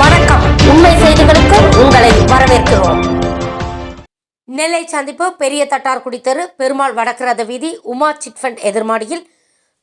வணக்கம். உண்மை செய்திகளுக்கு உங்களை வரவேற்கிறோம். நெல்லை சந்திப்பு பெரிய தட்டார்குடி தெரு பெருமாள் வடக்கு வீதி உமா சிட்ஃபண்ட் எதிர்மாடியில்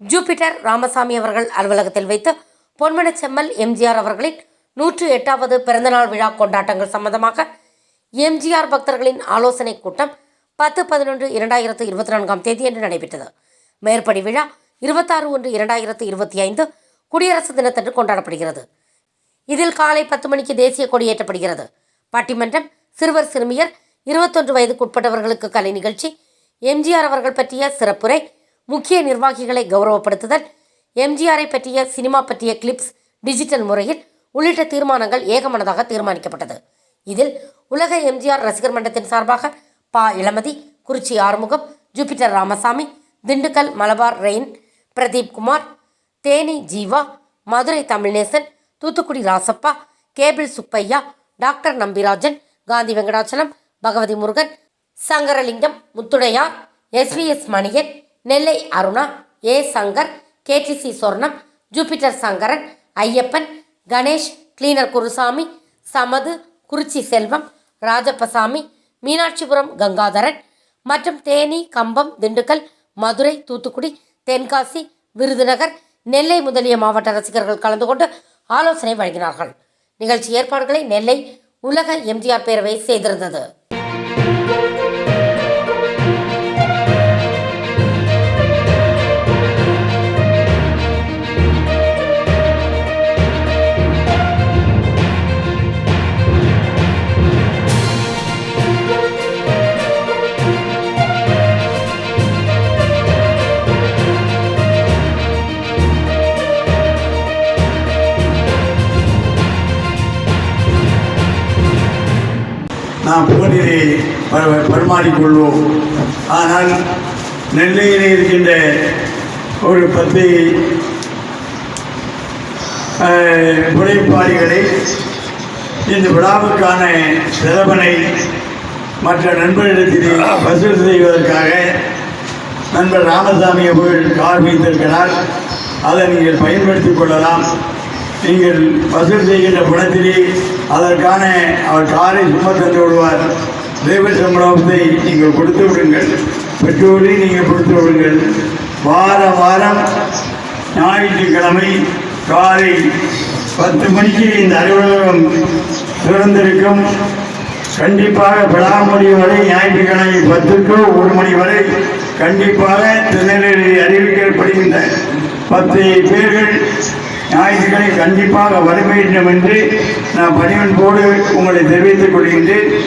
ஜூபிட்டர் ராமசாமி அவர்கள் அலுவலகத்தில் வைத்து பொன்மன செம்மல் எம்ஜிஆர் அவர்களின் நூற்று எட்டாவது பிறந்தநாள் விழா கொண்டாட்டங்கள் சம்பந்தமாக எம்ஜிஆர் பக்தர்களின் ஆலோசனை கூட்டம் பத்து பதினொன்று இரண்டாயிரத்து இருபத்தி நான்காம் தேதியன்று நடைபெற்றது. மேற்படி விழா இருபத்தாறு ஒன்று இரண்டாயிரத்து இருபத்தி ஐந்து குடியரசு தினத்தன்று கொண்டாடப்படுகிறது. இதில் காலை பத்து மணிக்கு தேசிய கொடியேற்றப்படுகிறது பட்டிமன்றம் சிறுவர் சிறுமியர் இருபத்தொன்று வயதுக்குட்பட்டவர்களுக்கு கலை நிகழ்ச்சி எம்ஜிஆர் அவர்கள் பற்றிய சிறப்புரை முக்கிய நிர்வாகிகளை கௌரவப்படுத்துதல் எம்ஜிஆரை பற்றிய சினிமா பற்றிய கிளிப்ஸ் டிஜிட்டல் முறையில் உள்ளிட்ட தீர்மானங்கள் ஏகமனதாக தீர்மானிக்கப்பட்டது. இதில் உலக எம்ஜிஆர் ரசிகர் மன்றத்தின் சார்பாக பா. Ilamathi Kurichi Arumugam Jupiter Ramasamy Dindigul Malabar rain Pradeep Kumar Theni Jeeva Madurai Tamilnesan Thoothukudi Rasappa cable Subbaiah doctor Nambirajan Gandhi Venkatachalam Bhagavathi Murugan Sankaralingam Muthudaiyar SVS Maniyan Nellai Aruna A Shankar KTC Sornam Jupiter Sankaran Ayyappan Ganesh cleaner Gurusamy Samathu Kurichi Selvam Rajappasamy Meenakshipuram Gangadharan மற்றும் தேனி கம்பம் திண்டுக்கல் மதுரை தூத்துக்குடி தென்காசி விருதுநகர் நெல்லை முதலிய மாவட்ட ரசிகர்கள் கலந்து கொண்டு ஆலோசனை வழங்கினார்கள். நிகழ்ச்சி ஏற்பாடுகளை நெல்லை உலக எம்ஜிஆர் பேரவை செய்திருந்தது. நாம் புகழிலே ப- பரிமாறிக்கொள்வோம் ஆனால் நெல்லையிலே இருக்கின்ற ஒரு பத்து உழைப்பாளிகளை இந்த விழாவுக்கான செலவனை மற்ற நண்பர்களிடத்திலே வசூல் செய்வதற்காக நண்பர் ராமசாமி அவர்கள் கார் வைத்திருக்கிறார் அதை நீங்கள் பயன்படுத்திக் கொள்ளலாம். நீங்கள் வசூல் செய்கின்ற பணத்திலே அதற்கான அவர் காரை சும்மா தந்து விடுவார் டிரைவர் சம்பளத்தை நீங்கள் கொடுத்து விடுங்கள். பெற்றோரையும் நீங்கள் கொடுத்து விடுங்கள். வார வாரம் ஞாயிற்றுக்கிழமை காலை பத்து மணிக்கு இந்த அலுவலகம் திறந்திருக்கும். கண்டிப்பாக விழா வரை ஞாயிற்றுக்கிழமை பத்துக்கு ஒரு மணி வரை கண்டிப்பாக திருநெல்வேலி அறிவிக்கப்படுகின்ற பத்து பேர்கள் ஞாயிற்றுக்கிழமை கண்டிப்பாக வர என்று நான் பணிவன்போடு உங்களை தெரிவித்துக் கொள்கின்றேன்.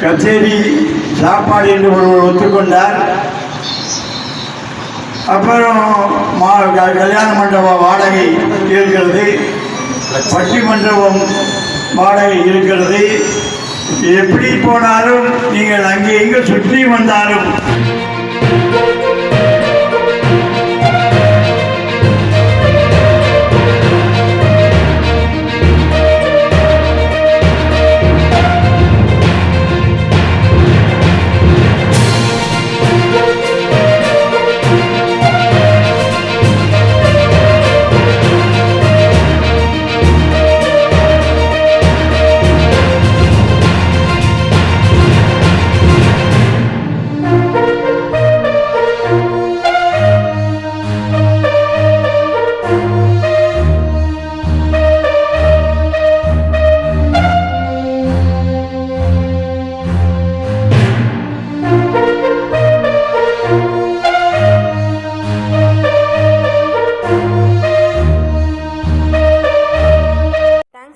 கச்சேரி சாப்பாடு என்று ஒருவர் ஒத்துக்கொண்டார். அப்புறம் மா க- கல்யாண மண்டப வாடகை இருக்கிறது. பட்டி மண்டபம் வாடகை இருக்கிறது. எப்படி போனாலும் நீங்கள் அங்கே எங்கே சுற்றி வந்தாலும்.